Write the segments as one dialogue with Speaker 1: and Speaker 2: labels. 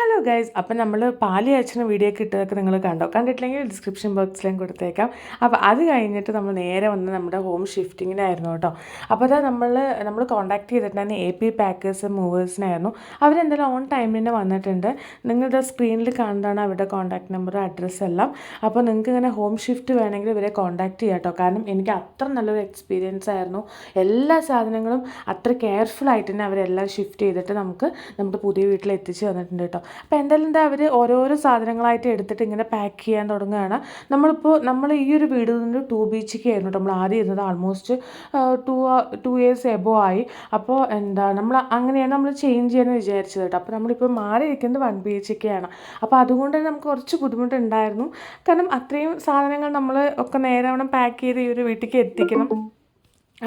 Speaker 1: Hello guys അപ്പം നമ്മൾ പാൽ അച്ഛനും വീഡിയോ ഒക്കെ ഇട്ടതൊക്കെ നിങ്ങൾ കണ്ടോ? കണ്ടിട്ടില്ലെങ്കിൽ ഡിസ്ക്രിപ്ഷൻ ബോക്സിലും കൊടുത്തേക്കാം. അപ്പോൾ അത് കഴിഞ്ഞിട്ട് നമ്മൾ നേരെ വന്ന് നമ്മുടെ ഹോം ഷിഫ്റ്റിങ്ങിനായിരുന്നു കേട്ടോ. അപ്പോൾ അതാ നമ്മൾ നമ്മൾ കോൺടാക്ട് ചെയ്തിട്ടുണ്ടായിരുന്നു എ പി പാക്കേഴ്സ് മൂവേഴ്സിനായിരുന്നു അവരെന്തായാലും ഓൺ ടൈമിൽ തന്നെ വന്നിട്ടുണ്ട്. നിങ്ങളുടെ സ്ക്രീനിൽ കാണുന്നതാണ് അവരുടെ കോൺടാക്ട് നമ്പർ അഡ്രസ്സ് എല്ലാം. അപ്പോൾ നിങ്ങൾക്ക് ഇങ്ങനെ ഹോം ഷിഫ്റ്റ് വേണമെങ്കിൽ ഇവരെ കോൺടാക്ട് ചെയ്യാം കേട്ടോ. കാരണം എനിക്ക് അത്ര നല്ലൊരു എക്സ്പീരിയൻസ് ആയിരുന്നു. എല്ലാ സാധനങ്ങളും അത്ര കെയർഫുൾ ആയിട്ട് തന്നെ അവരെല്ലാം ഷിഫ്റ്റ് ചെയ്തിട്ട് നമുക്ക് നമ്മുടെ പുതിയ വീട്ടിൽ എത്തിച്ച് തന്നിട്ടുണ്ട് കേട്ടോ. അപ്പോൾ എന്തായാലും എന്താ അവർ ഓരോരോ സാധനങ്ങളായിട്ട് എടുത്തിട്ട് ഇങ്ങനെ പാക്ക് ചെയ്യാൻ തുടങ്ങുകയാണ്. നമ്മളിപ്പോൾ നമ്മൾ ഈ ഒരു വീട് നിന്ന് ടു ബീച്ചിക്ക് ആയിരുന്നു നമ്മൾ ആദ്യം ഇരുന്നത് almost two two years above ആയി. അപ്പോൾ എന്താ നമ്മൾ അങ്ങനെയാണ് നമ്മൾ ചേഞ്ച് ചെയ്യാൻ വിചാരിച്ചത് കേട്ടോ. അപ്പോൾ നമ്മളിപ്പോൾ മാറിയിരിക്കുന്നത് വൺ ബി എച്ച് ആണ്. അപ്പോൾ അതുകൊണ്ട് തന്നെ നമുക്ക് കുറച്ച് ബുദ്ധിമുട്ടുണ്ടായിരുന്നു. കാരണം അത്രയും സാധനങ്ങൾ നമ്മൾ ഒക്കെ നേരവണ്ണം പാക്ക് ചെയ്ത് ഈ ഒരു വീട്ടിലേക്ക് എത്തിക്കണം.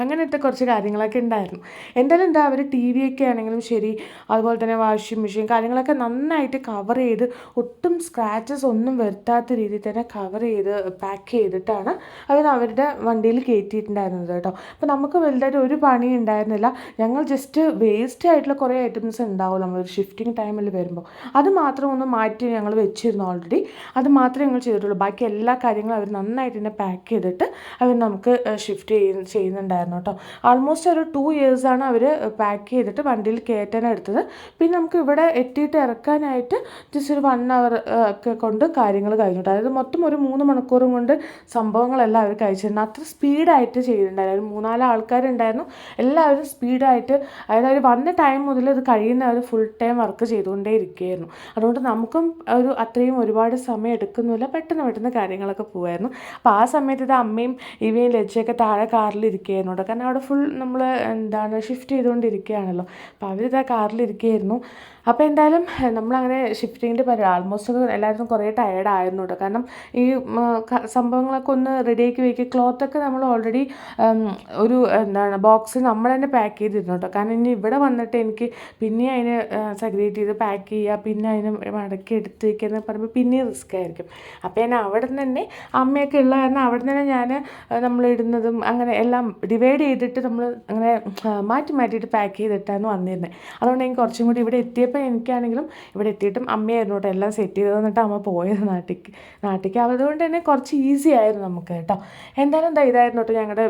Speaker 1: അങ്ങനത്തെ കുറച്ച് കാര്യങ്ങളൊക്കെ ഉണ്ടായിരുന്നു. എന്തായാലും എന്താ അവർ ടി വി ഒക്കെ ആണെങ്കിലും ശരി അതുപോലെ തന്നെ വാഷിംഗ് മെഷീൻ കാര്യങ്ങളൊക്കെ നന്നായിട്ട് കവർ ചെയ്ത് ഒട്ടും സ്ക്രാച്ചസ് ഒന്നും വരുത്താത്ത രീതിയിൽ തന്നെ കവർ ചെയ്ത് പാക്ക് ചെയ്തിട്ടാണ് അവർ അവരുടെ വണ്ടിയിൽ കയറ്റിയിട്ടുണ്ടായിരുന്നത് കേട്ടോ. അപ്പോൾ നമുക്ക് വലുതായിട്ട് ഒരു പണി ഉണ്ടായിരുന്നില്ല. ഞങ്ങൾ ജസ്റ്റ് വേസ്റ്റ് ആയിട്ടുള്ള കുറേ ഐറ്റംസ് ഉണ്ടാവും നമ്മളൊരു ഷിഫ്റ്റിംഗ് ടൈമിൽ വരുമ്പോൾ. അത് മാത്രം ഒന്ന് മാറ്റി ഞങ്ങൾ വെച്ചിരുന്നു ഓൾറെഡി അത് മാത്രമേ ഞങ്ങൾ ചെയ്തിട്ടുള്ളൂ. ബാക്കി എല്ലാ കാര്യങ്ങളും അവർ നന്നായിട്ട് തന്നെ പാക്ക് ചെയ്തിട്ട് അവർ നമുക്ക് ഷിഫ്റ്റ് ചെയ്യുന്ന ചെയ്യുന്നുണ്ടായിരുന്നു കേട്ടോ. ആൾമോസ്റ്റ് ഒരു ടു ഇയേഴ്സാണ് അവർ പാക്ക് ചെയ്തിട്ട് വണ്ടിയിൽ കയറ്റാൻ എടുത്തത്. പിന്നെ നമുക്ക് ഇവിടെ എത്തിയിട്ട് ഇറക്കാനായിട്ട് ജസ്റ്റ് ഒരു വൺ അവർ ഒക്കെ കൊണ്ട് കാര്യങ്ങൾ കഴിഞ്ഞിട്ട് അതായത് മൊത്തം ഒരു മൂന്ന് മണിക്കൂറും കൊണ്ട് സംഭവങ്ങളെല്ലാം അവർ കഴിച്ചിരുന്നു. അത്ര സ്പീഡായിട്ട് ചെയ്തിട്ടുണ്ടായിരുന്നു. മൂന്നാൽ ആൾക്കാരുണ്ടായിരുന്നു. എല്ലാവരും സ്പീഡായിട്ട് അതായത് അവർ വന്ന ടൈം മുതൽ ഇത് കഴിയുന്ന അവർ ഫുൾ ടൈം വർക്ക് ചെയ്തുകൊണ്ടേ ഇരിക്കുകയായിരുന്നു അതുകൊണ്ട് നമുക്കും ഒരു അത്രയും ഒരുപാട് സമയം എടുക്കുന്നില്ല. പെട്ടെന്ന് പെട്ടെന്ന് കാര്യങ്ങളൊക്കെ പോകുമായിരുന്നു അപ്പോൾ ആ സമയത്ത് ഇത് അമ്മയും ഇവയും ലജ്ജയൊക്കെ താഴെ കാറിൽ ഇരിക്കുകയായിരുന്നു കേട്ടോ കാരണം അവിടെ ഫുൾ നമ്മൾ എന്താണ് ഷിഫ്റ്റ് ചെയ്തുകൊണ്ടിരിക്കുകയാണല്ലോ അപ്പോൾ അവരിതാ കാറിലിരിക്കുകയായിരുന്നു അപ്പോൾ എന്തായാലും നമ്മളങ്ങനെ ഷിഫ്റ്റിങ്ങിന്റെ പരിപാടി ആൾമോസ്റ്റ് ഒക്കെ എല്ലാവരും കുറേ ടയേർഡ് ആയിരുന്നു കേട്ടോ കാരണം ഈ സംഭവങ്ങളൊക്കെ ഒന്ന് റെഡിയാക്കി വയ്ക്കുക ക്ലോത്തൊക്കെ നമ്മൾ ഓൾറെഡി ഒരു എന്താണ് ബോക്സ് നമ്മൾ തന്നെ പാക്ക് ചെയ്തിരുന്നു കേട്ടോ കാരണം ഇനി ഇവിടെ വന്നിട്ട് എനിക്ക് പിന്നെ അതിനെ സെഗ്രേറ്റ് ചെയ്ത് പാക്ക് ചെയ്യുക പിന്നെ അതിനെ മടക്കി എടുത്ത് വയ്ക്കുക എന്ന് പറയുമ്പോൾ പിന്നെയും റിസ്ക് ആയിരിക്കും. അപ്പോൾ ഞാൻ അവിടെ നിന്ന് തന്നെ അമ്മയൊക്കെ ഉള്ള കാരണം അവിടെ നിന്ന് തന്നെ ഞാൻ നമ്മൾ ഇടുന്നതും അങ്ങനെ എല്ലാം ഡിവൈഡ് ചെയ്തിട്ട് നമ്മൾ അങ്ങനെ മാറ്റി മാറ്റിയിട്ട് പാക്ക് ചെയ്തിട്ടാണ് വന്നിരുന്നത് അതുകൊണ്ട് എനിക്ക് കുറച്ചും കൂടി ഇവിടെ എത്തിയപ്പോൾ എനിക്കാണെങ്കിലും ഇവിടെ എത്തിയിട്ടും അമ്മയായിരുന്നു കേട്ടോ എല്ലാം സെറ്റ് ചെയ്ത് തന്നിട്ട് അമ്മ പോയത് നാട്ടിക്ക് നാട്ടിക്ക്. അതുകൊണ്ട് തന്നെ കുറച്ച് ഈസി ആയിരുന്നു നമുക്ക് കേട്ടോ. എന്തായാലും എന്താ ഇതായിരുന്നു കേട്ടോ ഞങ്ങളുടെ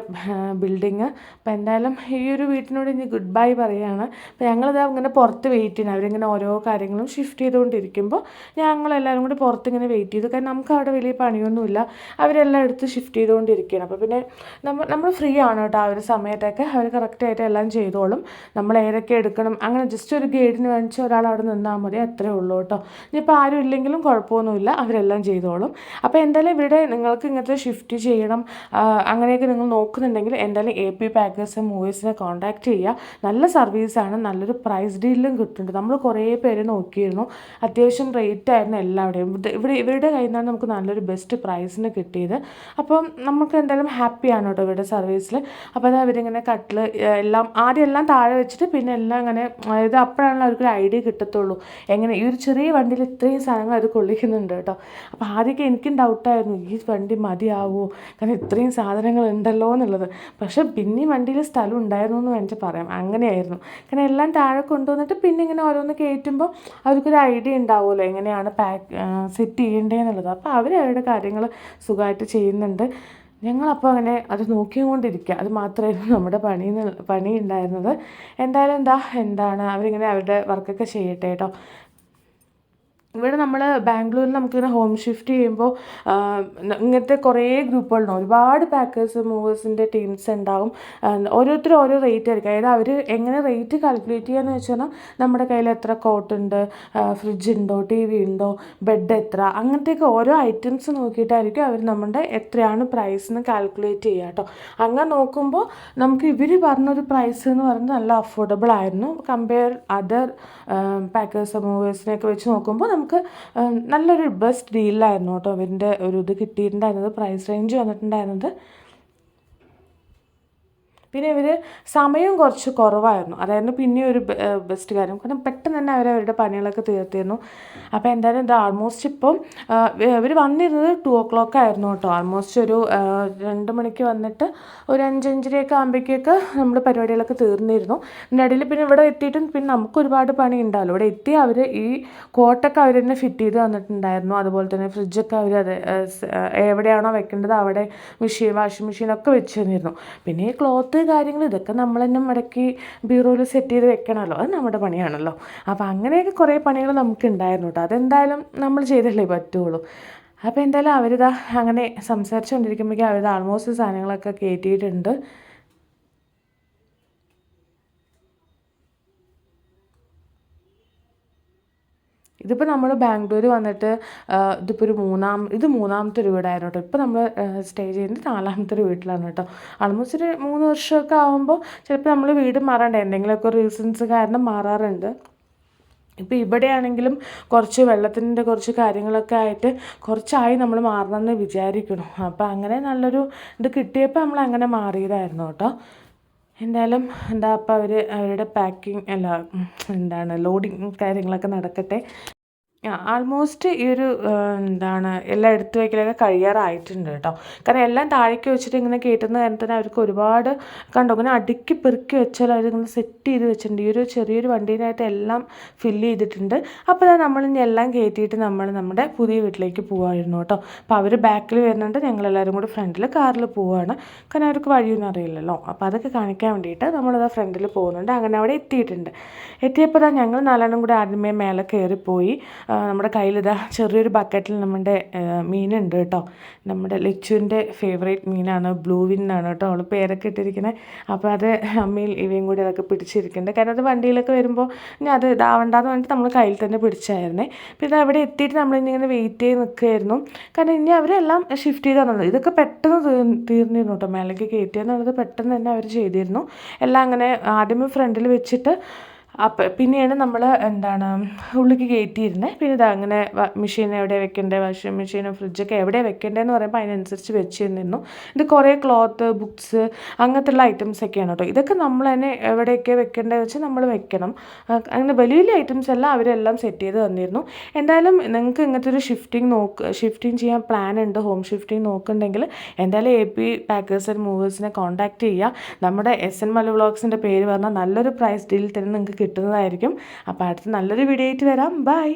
Speaker 1: ബിൽഡിങ് അപ്പോൾ എന്തായാലും ഈ ഒരു വീട്ടിനോട് ഇനി ഗുഡ് ബൈ പറയുകയാണ് അപ്പോൾ ഞങ്ങളിത് ഇങ്ങനെ പുറത്ത് വെയിറ്റ് ചെയ്യണം അവരിങ്ങനെ ഓരോ കാര്യങ്ങളും ഷിഫ്റ്റ് ചെയ്തുകൊണ്ടിരിക്കുമ്പോൾ ഞങ്ങളെല്ലാവരും കൂടി പുറത്ത് ഇങ്ങനെ വെയിറ്റ് ചെയ്തു. കാരണം നമുക്ക് അവിടെ വലിയ പണിയൊന്നുമില്ല. അവരെല്ലാം എടുത്ത് ഷിഫ്റ്റ് ചെയ്തുകൊണ്ടിരിക്കുകയാണ്. അപ്പോൾ പിന്നെ നമ്മൾ നമ്മൾ ഫ്രീ ആണ് കേട്ടോ ആ ഒരു സമയത്തൊക്കെ. അവർ കറക്റ്റായിട്ട് എല്ലാം ചെയ്തോളും. നമ്മൾ ഏതൊക്കെ എടുക്കണം? അങ്ങനെ ജസ്റ്റ് ഒരു ഗൈഡിന് വേണിച്ച് ഒരാൾ അവിടെ നിന്നാൽ മതി അത്രേ ഉള്ളൂ കേട്ടോ. ഇനിയിപ്പോൾ ആരും ഇല്ലെങ്കിലും കുഴപ്പമൊന്നുമില്ല അവരെല്ലാം ചെയ്തോളും. അപ്പോൾ എന്തായാലും ഇവിടെ നിങ്ങൾക്ക് ഇങ്ങനത്തെ ഷിഫ്റ്റ് ചെയ്യണം അങ്ങനെയൊക്കെ നിങ്ങൾ നോക്കുന്നുണ്ടെങ്കിൽ എന്തായാലും എ പി പാക്കേഴ്സ് മൂവീസിനെ കോൺടാക്റ്റ് ചെയ്യുക. നല്ല സർവീസാണ് നല്ലൊരു പ്രൈസ് ഡീലിലും കിട്ടുന്നുണ്ട്. നമ്മൾ കുറേ പേര് നോക്കിയിരുന്നു അത്യാവശ്യം റേറ്റ് ആയിരുന്നു എല്ലാവിടെയും ഇവിടെ ഇവരുടെ കയ്യിൽ നിന്നാണ് നമുക്ക് നല്ലൊരു ബെസ്റ്റ് പ്രൈസിന് കിട്ടിയത്. അപ്പം നമുക്ക് എന്തായാലും ഹാപ്പിയാണ് കേട്ടോ ഇവരുടെ സർവീസിൽ അപ്പോൾ അത് അവരിങ്ങനെ കട്ടിൽ എല്ലാം ആദ്യം എല്ലാം താഴെ വെച്ചിട്ട് പിന്നെ എല്ലാം ഇങ്ങനെ അതായത് അപ്പോഴാണല്ലോ അവർക്കൊരു ഐഡിയ കിട്ടത്തുള്ളൂ. എങ്ങനെ? ഈ ഒരു ചെറിയ വണ്ടിയിൽ ഇത്രയും സാധനങ്ങൾ അവർ കൊള്ളിക്കുന്നുണ്ട് കേട്ടോ. അപ്പോൾ ആദ്യമൊക്കെ എനിക്കും ഡൗട്ടായിരുന്നു ഈ വണ്ടി മതിയാവുമോ കാരണം ഇത്രയും സാധനങ്ങൾ ഉണ്ടല്ലോ എന്നുള്ളത്. പക്ഷേ പിന്നെയും വണ്ടിയിൽ സ്ഥലം ഉണ്ടായിരുന്നു എന്ന് വേണമെങ്കിൽ പറയാം. അങ്ങനെയായിരുന്നു. കാരണം എല്ലാം താഴെ കൊണ്ടുവന്നിട്ട് പിന്നെ ഇങ്ങനെ ഓരോന്ന് കയറ്റുമ്പോൾ അവർക്കൊരു ഐഡിയ ഉണ്ടാവുമല്ലോ എങ്ങനെയാണ് പാക്ക് സെറ്റ് ചെയ്യേണ്ടതെന്നുള്ളത് അപ്പോൾ അവർ അവരുടെ കാര്യങ്ങൾ സുഖമായിട്ട് ചെയ്യുന്നുണ്ട്. ഞങ്ങളപ്പോൾ അങ്ങനെ അത് നോക്കിക്കൊണ്ടിരിക്കുക അത് മാത്രമായിരുന്നു നമ്മുടെ പണി പണി ഉണ്ടായിരുന്നത്. എന്തായാലും എന്താ എന്താണ് അവരിങ്ങനെ അവരുടെ വർക്കൊക്കെ ചെയ്യട്ടെ കേട്ടോ ഇവിടെ നമ്മൾ ബാംഗ്ലൂരിൽ നമുക്കിങ്ങനെ ഹോം ഷിഫ്റ്റ് ചെയ്യുമ്പോൾ ഇങ്ങനത്തെ കുറേ ഗ്രൂപ്പുകളുണ്ടാവും. ഒരുപാട് പാക്കേഴ്സ് മൂവേഴ്സിന്റെ ടീംസ് ഉണ്ടാവും. ഓരോരുത്തർ ഓരോ റേറ്റ് ആയിരിക്കും. അതായത് അവർ എങ്ങനെ റേറ്റ് കാൽക്കുലേറ്റ് ചെയ്യാന്ന് വെച്ചാൽ നമ്മുടെ കയ്യിൽ എത്ര കോട്ടുണ്ട് ഫ്രിഡ്ജ് ഉണ്ടോ ടി വി ഉണ്ടോ ബെഡ് എത്ര അങ്ങനത്തെയൊക്കെ ഓരോ ഐറ്റംസ് നോക്കിയിട്ടായിരിക്കും അവർ നമ്മുടെ എത്രയാണ് പ്രൈസ് എന്ന് കാൽക്കുലേറ്റ് ചെയ്യുക കേട്ടോ അങ്ങനെ നോക്കുമ്പോൾ നമുക്ക് ഇവർ പറഞ്ഞൊരു പ്രൈസ് എന്ന് പറയുന്നത് നല്ല അഫോർഡബിൾ ആയിരുന്നു. കമ്പയർ അതർ പാക്കേഴ്സ് മൂവേഴ്സിനെയൊക്കെ വെച്ച് നോക്കുമ്പോൾ നമുക്ക് നല്ലൊരു ബെസ്റ്റ് ഡീലായിരുന്നു കേട്ടോ. അവരിന്റെ ഒരു ഇത് കിട്ടിയിട്ടുണ്ടായിരുന്നത്. പ്രൈസ് റേഞ്ച് വന്നിട്ടുണ്ടായിരുന്നത്. പിന്നെ ഇവർ സമയം കുറച്ച് കുറവായിരുന്നു. അതായിരുന്നു പിന്നെ ഒരു ബെസ്റ്റ് കാര്യം. കാരണം പെട്ടെന്ന് തന്നെ അവർ അവരുടെ പണികളൊക്കെ തീർത്തിരുന്നു. അപ്പോൾ എന്തായാലും ഇത് ആൾമോസ്റ്റ് ഇപ്പം ഇവർ വന്നിരുന്നത് ടു ഓ ക്ലോക്ക് ആയിരുന്നു കേട്ടോ. ആൾമോസ്റ്റ് ഒരു രണ്ട് മണിക്ക് വന്നിട്ട് ഒരു അഞ്ചഞ്ചരയൊക്കെ ആകുമ്പോഴേക്കൊക്കെ നമ്മൾ പരിപാടികളൊക്കെ തീർന്നിരുന്നു. ഇതിന്റെ ഇടയിൽ പിന്നെ ഇവിടെ എത്തിയിട്ടും പിന്നെ നമുക്ക് ഒരുപാട് പണി ഉണ്ടാവില്ല ഇവിടെ എത്തി അവർ ഈ കോട്ടൊക്കെ അവർ തന്നെ ഫിറ്റ് ചെയ്ത് തന്നിട്ടുണ്ടായിരുന്നു. അതുപോലെ തന്നെ ഫ്രിഡ്ജൊക്കെ അവർ അത് എവിടെയാണോ വെക്കേണ്ടത് അവിടെ മെഷീൻ വാഷിംഗ് മെഷീനൊക്കെ വെച്ച് തന്നിരുന്നു. പിന്നെ ഈ ക്ലോത്ത് കാര്യങ്ങൾ ഇതൊക്കെ നമ്മൾ തന്നെ മടക്കി ബ്യൂറോയിൽ സെറ്റ് ചെയ്ത് വെക്കണമല്ലോ അത് നമ്മുടെ പണിയാണല്ലോ. അപ്പോൾ അങ്ങനെയൊക്കെ കുറേ പണികൾ നമുക്ക് ഉണ്ടായിരുന്നു കേട്ടോ അതെന്തായാലും നമ്മൾ ചെയ്തല്ലേ പറ്റുള്ളൂ. അപ്പോൾ എന്തായാലും അവരിതാ അങ്ങനെ സംസാരിച്ചുകൊണ്ടിരിക്കുമ്പോഴേക്കും അവരിത് ആൾമോസ്റ്റ് സാധനങ്ങളൊക്കെ കയറ്റിയിട്ടുണ്ട് ഇതിപ്പോൾ നമ്മൾ ബാംഗ്ലൂർ വന്നിട്ട് ഇതിപ്പോൾ ഒരു മൂന്നാം ഇത് മൂന്നാമത്തെ ഒരു വീടായിരുന്നു കേട്ടോ ഇപ്പോൾ നമ്മൾ സ്റ്റേ ചെയ്യുന്നത് നാലാമത്തെ ഒരു വീട്ടിലാണ് കേട്ടോ ആൾമോസ്റ്റ് ഒരു മൂന്ന് വർഷമൊക്കെ ആകുമ്പോൾ ചിലപ്പോൾ നമ്മൾ വീട് മാറേണ്ട എന്തെങ്കിലുമൊക്കെ റീസൺസ് കാരണം മാറാറുണ്ട്. ഇപ്പോൾ ഇവിടെയാണെങ്കിലും കുറച്ച് വെള്ളത്തിന്റെ കുറച്ച് കാര്യങ്ങളൊക്കെ ആയിട്ട് കുറച്ചായി നമ്മൾ മാറണമെന്ന് വിചാരിക്കണം അപ്പോൾ അങ്ങനെ നല്ലൊരു ഇത് കിട്ടിയപ്പോൾ നമ്മൾ അങ്ങനെ മാറിയതായിരുന്നു കേട്ടോ എന്തായാലും എന്താ അപ്പോൾ അവർ അവരുടെ പാക്കിങ് അല്ല എന്താണ് ലോഡിങ് കാര്യങ്ങളൊക്കെ നടക്കട്ടെ. ആൾമോസ്റ്റ് ഈ ഒരു എന്താണ് എല്ലാം എടുത്തു വയ്ക്കലൊക്കെ കഴിയാറായിട്ടുണ്ട് കേട്ടോ. കാരണം എല്ലാം താഴേക്ക് വെച്ചിട്ട് ഇങ്ങനെ കയറ്റുന്ന തന്നെ അവർക്ക് ഒരുപാട് കണ്ടോ ഇങ്ങനെ അടുക്കി പെറുക്കി വെച്ചാൽ അവരിങ്ങനെ സെറ്റ് ചെയ്ത് വെച്ചിട്ടുണ്ട്. ഈ ഒരു ചെറിയൊരു വണ്ടീനായിട്ട് എല്ലാം ഫില്ല് ചെയ്തിട്ടുണ്ട്. അപ്പോൾ നമ്മൾ ഇനി എല്ലാം കയറ്റിയിട്ട് നമ്മൾ നമ്മുടെ പുതിയ വീട്ടിലേക്ക് പോകുമായിരുന്നു കേട്ടോ. അപ്പോൾ അവർ ബാക്കിൽ വരുന്നുണ്ട്. ഞങ്ങളെല്ലാവരും കൂടി ഫ്രണ്ടിൽ കാറിൽ പോവുകയാണ് കാരണം അവർക്ക് വഴിയൊന്നും അറിയില്ലല്ലോ. അപ്പോൾ അതൊക്കെ കാണിക്കാൻ വേണ്ടിയിട്ട് നമ്മളത് ഫ്രണ്ടിൽ പോകുന്നുണ്ട്. അങ്ങനെ അവിടെ എത്തിയിട്ടുണ്ട്. എത്തിയപ്പോൾ ഞങ്ങൾ നാലെണ്ണം കൂടി ആദ്യമേ മേലെ കയറിപ്പോയി. നമ്മുടെ കയ്യിലിതാ ചെറിയൊരു ബക്കറ്റിൽ നമ്മുടെ മീനുണ്ട് കേട്ടോ. നമ്മുടെ ലച്ചുവിന്റെ ഫേവറേറ്റ് മീനാണ് ബ്ലൂ വിൻ എന്നാണ് കേട്ടോ അവൾ പേരൊക്കെ ഇട്ടിരിക്കുന്നത് അപ്പോൾ അത് അമ്മയിൽ ഇവയും കൂടി അതൊക്കെ പിടിച്ചിരിക്കുന്നുണ്ട്. കാരണം അത് വണ്ടിയിലൊക്കെ വരുമ്പോൾ ഇനി അത് ഇതാവണ്ടെന്ന് പറഞ്ഞിട്ട് നമ്മൾ കയ്യിൽ തന്നെ പിടിച്ചായിരുന്നേ. പിന്നെ അവിടെ എത്തിയിട്ട് നമ്മളിങ്ങനെ വെയിറ്റ് ചെയ്ത് നിൽക്കുമായിരുന്നു കാരണം ഇനി അവരെല്ലാം ഷിഫ്റ്റ് ചെയ്ത് തന്നത് ഇതൊക്കെ പെട്ടെന്ന് തീർന്നിരുന്നു കേട്ടോ. മേലേക്ക് കയറ്റിയെന്നുള്ളത് പെട്ടെന്ന് തന്നെ അവർ ചെയ്തിരുന്നു. എല്ലാം അങ്ങനെ ആദ്യമേ ഫ്രണ്ടിൽ വെച്ചിട്ട് അപ്പം പിന്നെയാണ് നമ്മൾ എന്താണ് ഉള്ളിലേക്ക് കയറ്റിയിരുന്നത് പിന്നെ ഇത് അങ്ങനെ മെഷീൻ എവിടെ വെക്കേണ്ടത് വാഷിംഗ് മെഷീനും ഫ്രിഡ്ജൊക്കെ എവിടെ വെക്കേണ്ടതെന്ന് പറയുമ്പോൾ അതിനനുസരിച്ച് വെച്ച് നിന്നു ഇത് കുറേ ക്ലോത്ത് ബുക്സ് അങ്ങനത്തെയുള്ള ഐറ്റംസൊക്കെയാണ് കേട്ടോ ഇതൊക്കെ നമ്മൾ തന്നെ എവിടെയൊക്കെ വെക്കേണ്ടത് വെച്ച് നമ്മൾ വെക്കണം. അങ്ങനെ വലിയ വലിയ ഐറ്റംസ് എല്ലാം അവരെല്ലാം സെറ്റ് ചെയ്ത് തന്നിരുന്നു. എന്തായാലും നിങ്ങൾക്ക് ഇങ്ങനത്തെ ഒരു ഷിഫ്റ്റിംഗ് നോക്ക് ഷിഫ്റ്റിംഗ് ചെയ്യാൻ പ്ലാൻ ഉണ്ട് ഹോം ഷിഫ്റ്റിംഗ് നോക്കുന്നുണ്ടെങ്കിൽ എന്തായാലും എ പി പാക്കേഴ്സ് ആൻഡ് മൂവേഴ്സിനെ കോൺടാക്റ്റ് ചെയ്യുക നമ്മുടെ എസ് എൻ മല വ്ളോഗ്സിന്റെ പേര് പറഞ്ഞാൽ നല്ലൊരു പ്രൈസ് ഡീൽ തന്നെ നിങ്ങൾക്ക് കിട്ടുന്നതായിരിക്കും. അപ്പോൾ അടുത്ത നല്ലൊരു വീഡിയോ ആയിട്ട് വരാം. ബൈ